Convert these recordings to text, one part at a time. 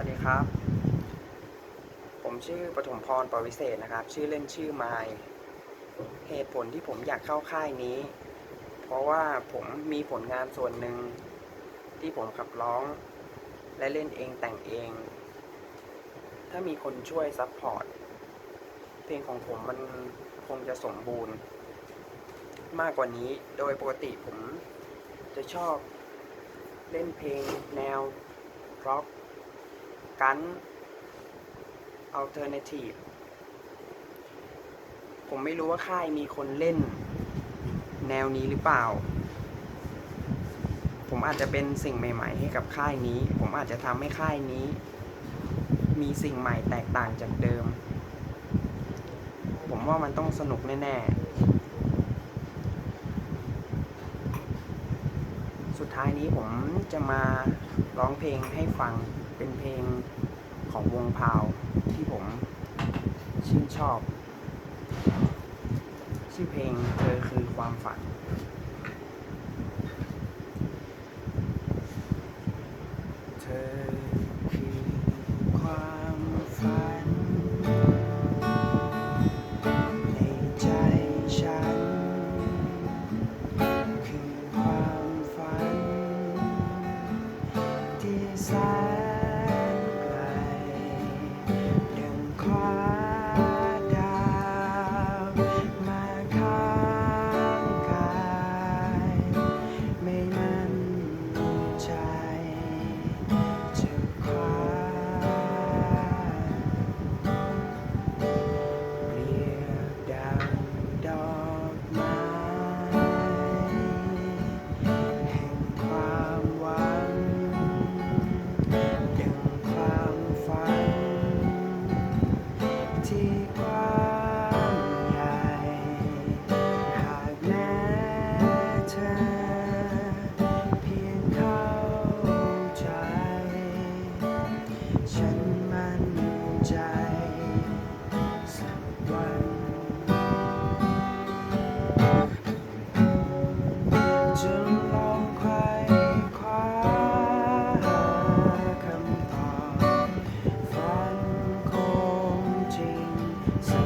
วัสดีครับ ผมชื่อปฐมพรปวิเศษนะครับ ชื่อเล่นชื่อไมายเหตุผลที่ผมอยากเข้าค่ายนี้ เพราะว่าผมมีผลงานส่วนหนึ่งที่ผมขับร้อง และเล่นเองแต่งเอง ถ้ามีคนช่วยซัพพอร์ตเพลงของผมมันคงจะสมบูรณ์ มากกว่านี้โดยปกติผมจะชอบเล่นเพลงแนวร็อก กันอัลเทอร์เนทีฟผมไม่รู้ว่าค่ายมีคนเล่น แนวนี้หรือเปล่า ผมอาจจะเป็นสิ่งใหม่ ๆ ให้กับค่ายนี้ ผมอาจจะทำให้ค่ายนี้ มีสิ่งใหม่แตกต่างจากเดิม ผมว่ามันต้องสนุกแน่ ๆ สุดท้ายนี้ผมจะมาร้องเพลงให้ฟัง เป็นเพลงของวงพาวที่ผมชื่นชอบ ชื่อเพลงเธอคือความฝัน ฉันมั่นใจสักวันจะลองไขว่คว้าหาคำตอบฝันคงจริงสัก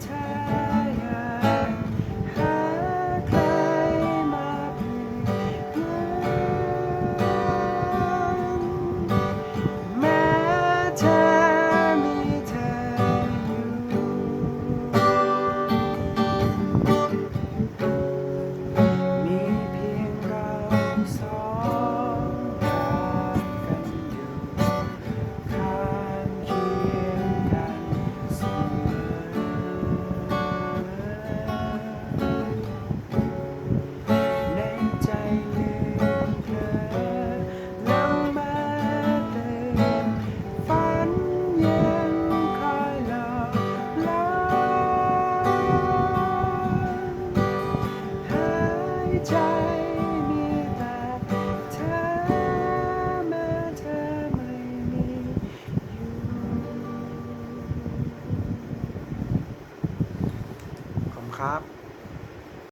ใครับ